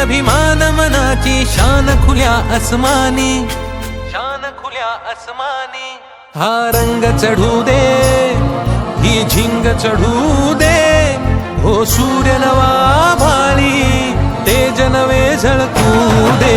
अभिमान मनाची शान खुल्या अस्मानी शान खुल्या अस्मानी हा रंग चढू दे ही झिंग चढू दे. हो सूर्य नवा भाळी तेज नवे झळकू दे.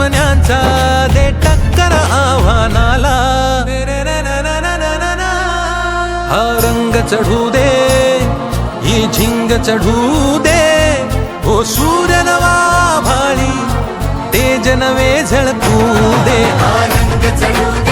सामन्यांचा दे टक्कर आव्हानाला. हा रंग चढू दे ही झिंग चढू दे. हो सूर्य नवा भाळी तेज नवे झळकू दे. हा रंग चढू दे